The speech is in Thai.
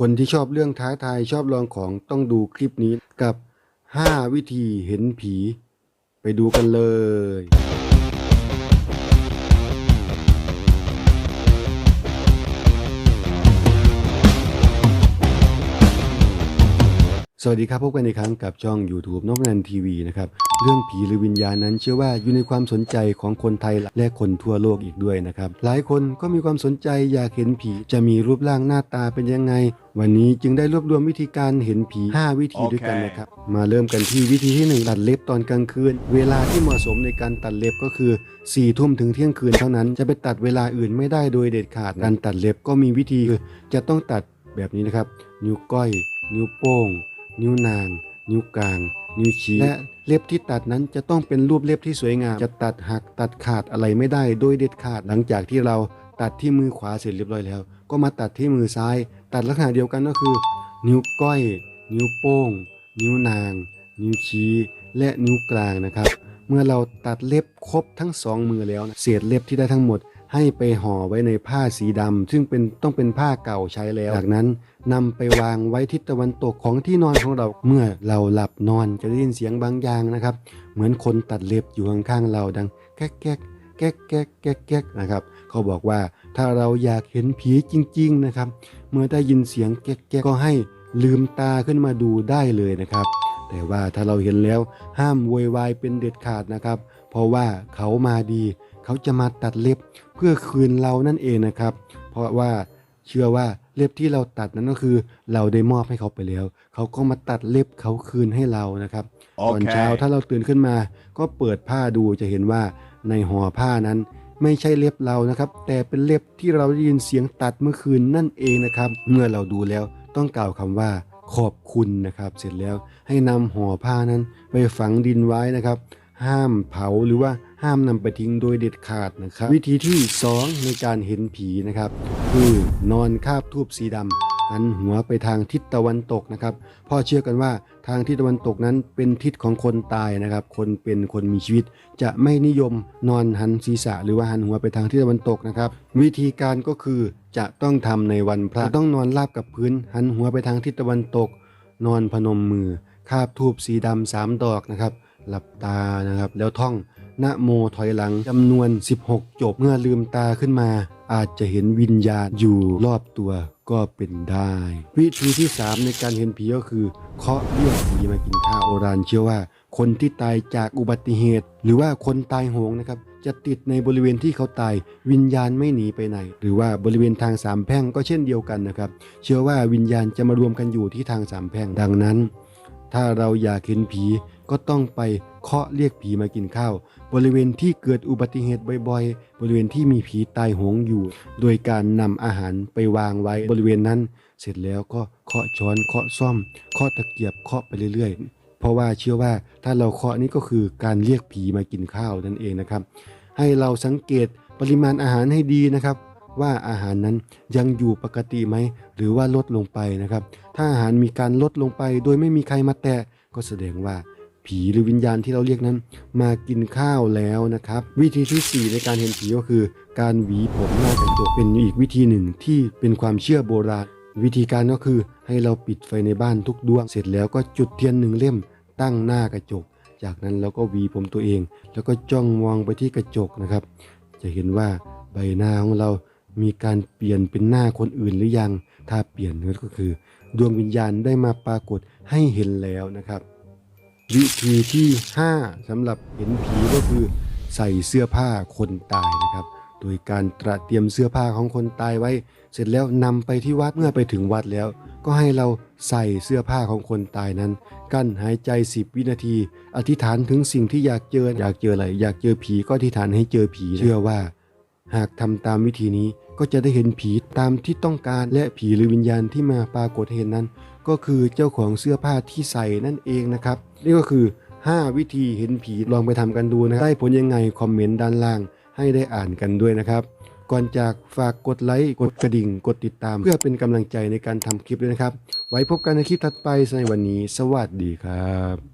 คนที่ชอบเรื่องท้าทายชอบลองของต้องดูคลิปนี้กับ 5 วิธีเห็นผี ไปดูกันเลย สวัสดีครับ พบกันอีกครั้งกับช่อง YouTube นกนันทีวีนะครับ เรื่องผีหรือวิญญาณนั้นเชื่อว่าอยู่ในความสนใจของคนไทยและคนทั่วโลกอีกด้วยนะครับ หลายคนก็มีความสนใจอยากเห็นผีจะมีรูปร่างหน้าตาเป็นยังไง วันนี้จึงได้รวบรวมวิธีการเห็นผี 5 วิธีด้วยกันนะครับ มาเริ่มกันที่วิธีที่ 1 ตัดเล็บตอนกลางคืน เวลาที่เหมาะสมในการตัดเล็บก็คือ4ี่ทุ่มถึงเที่ยงคืนเท่านั้นจะไปตัดเวลาอื่นไม่ได้โดยเด็ดขาดการตัดเล็บก็มีวิธีคือจะต้องตัดแบบนี้นะครับ นิ้วก้อย นิ้วโป้ง นิ้วนาง นิ้วกลาง นิ้วชี้และเล็บที่ตัดนั้นจะต้องเป็นรูปเล็บที่สวยงาม จะตัดหักตัดขาดอะไรไม่ได้โดยเด็ดขาดหลังจากที่เราตัดที่มือขวาเสร็จเรียบร้อยแล้ว ก็มาตัดที่มือซ้าย ตัดลักษณะเดียวกันก็คือ นิ้วก้อย นิ้วโป้ง นิ้วนาง นิ้วชี้ และนิ้วกลางนะครับ เมื่อเราตัดเล็บครบทั้งสองมือแล้วนะเศษเล็บที่ได้ทั้งหมด ให้ไปห่อไว้ในผ้าสีดำซึ่งเป็นต้องเป็นผ้าเก่าใช้แล้ว จากนั้นนำไปวางไว้ทิศตะวันตกของที่นอนของเราเมื่อเราหลับนอนจะได้ยินเสียงบางอย่างนะครับ เหมือนคนตัดเล็บอยู่ข้างๆเราดังแก๊กแก๊กแก๊กแก๊กแก๊กแก๊กนะครับเขาบอกว่าถ้าเราอยากเห็นผีจริง ๆนะครับ เมื่อได้ยินเสียงแก๊กแก๊กก็ให้ลืมตาขึ้นมาดูได้เลยนะครับ แต่ว่าถ้าเราเห็นแล้วห้ามโวยวายเป็นเด็ดขาดนะครับ เพราะว่าเขามาดี เขาจะมาตัดเล็บเพื่อคืนเรานั่นเองนะครับ เพราะว่าเชื่อว่าเล็บที่เราตัดนั้นก็คือ เราได้มอบให้เขาไปแล้ว เขาก็มาตัดเล็บเขาคืนให้เรานะครับตอนเช้าถ้าเราตื่นขึ้นมา ก็เปิดผ้าดูจะเห็นว่าในห่อผ้านั้น ไม่ใช่เล็บเรานะครับ แต่เป็นเล็บที่เราได้ยินเสียงตัดเมื่อคืนนั่นเองนะครับ เมื่อเราดูแล้วต้องกล่าวคำว่าขอบคุณนะครับ เสร็จแล้วให้นำห่อผ้านั้นไปฝังดินไว้นะครับ ห้ามเผาหรือว่า ห้ามนำไปทิ้งโดยเด็ดขาดนะครับ วิธีที่ 2 ในการเห็นผีนะครับ คือนอนคาบทูบสีดำหันหัวไปทางทิศตะวันตกนะครับพ่อเชื่อกันว่าทางทิศตะวันตกนั้นเป็นทิศของคนตายนะครับ คนเป็นคนมีชีวิต จะไม่นิยมนอนหันศีรษะ หรือว่าหันหัวไปทางทิศตะวันตกนะครับ วิธีการก็คือจะต้องทำในวันพระต้องนอนราบกับพื้น หันหัวไปทางทิศตะวันตก นอนพนมมือคาบทูบสีดำสามดอกนะครับ หลับตานะครับ แล้วท่อง นะโมถอยหลังจำนวน 16 จบ เมื่อลืมตาขึ้นมา อาจจะเห็นวิญญาณอยู่รอบตัวก็เป็นได้ วิธีที่ 3 ในการเห็นผีก็คือ เคาะเรียกผีมากินข้าวโบราณเชื่อว่า คนที่ตายจากอุบัติเหตุ หรือว่าคนตายโหงนะครับจะติดในบริเวณที่เขาตายวิญญาณไม่หนีไปไหน หรือว่าบริเวณทางสามแพร่งก็เช่นเดียวกันนะครับ เชื่อว่าวิญญาณจะมารวมกันอยู่ที่ทางสามแพร่งดังนั้น ถ้าเราอยากเห็นผีก็ต้องไปเคาะเรียกผีมากินข้าว บริเวณที่เกิดอุบัติเหตุบ่อยๆ บริเวณที่มีผีตายโหงอยู่ โดยการนำอาหารไปวางไว้บริเวณนั้น เสร็จแล้วก็เคาะช้อนเคาะซ่อมเคาะตะเกียบเคาะไปเรื่อยๆ เพราะว่าเชื่อว่าถ้าเราเคาะนี่ก็คือการเรียกผีมากินข้าวนั่นเองนะครับ ให้เราสังเกตปริมาณอาหารให้ดีนะครับ ว่าอาหารนั้นยังอยู่ปกติไหมหรือว่าลดลงไปนะครับ ถ้าอาหารมีการลดลงไป โดยไม่มีใครมาแตะก็แสดงว่าผีหรือวิญญาณที่เราเรียกนั้น มากินข้าวแล้วนะครับ วิธีที่ 4 ในการเห็นผีก็คือ การหวีผมหน้ากระจกเป็นอีกวิธีหนึ่งที่เป็นความเชื่อโบราณ วิธีการก็คือให้เราปิดไฟในบ้านทุกดวง เสร็จแล้วก็จุดเทียนหนึ่งเล่ม ตั้งหน้ากระจก จากนั้นเราก็หวีผมตัวเอง แล้วก็จ้องมองไปที่กระจกนะครับ จะเห็นว่าใบหน้าของเรา มีการเปลี่ยนเป็นหน้าคนอื่นหรือยัง ถ้าเปลี่ยนก็คือ ดวงวิญญาณได้มาปรากฏให้เห็นแล้วนะครับ วิธีที่ 5สำหรับเห็นผีก็คือใส่เสื้อผ้าคนตายนะครับ โดยการตระเตรียมเสื้อผ้าของคนตายไว้ เสร็จแล้วนำไปที่วัดเมื่อไปถึงวัดแล้ว ก็ให้เราใส่เสื้อผ้าของคนตายนั้น กั้นหายใจ 10 วินาที อธิษฐานถึงสิ่งที่อยากเจออยากเจออะไรอยากเจอผีก็อธิษฐานให้เจอผีเชื่อว่า หากทำตามวิธีนี้ ก็จะได้เห็นผีตามที่ต้องการและผีหรือวิญญาณที่มาปรากฏเห็นนั้น ก็คือเจ้าของเสื้อผ้าที่ใส่นั่นเองนะครับนี่ก็คือ 5 วิธีเห็นผีลองไปทำกันดูนะได้ผลยังไงคอมเมนต์ด้านล่างให้ได้อ่านกันด้วยนะครับ ก่อนจากฝากกดไลค์กดกระดิ่ง กดติดตาม เพื่อเป็นกำลังใจในการทำคลิปด้วยนะครับ ไว้พบกันในคลิปถัดไปในวันนี้ สวัสดีครับ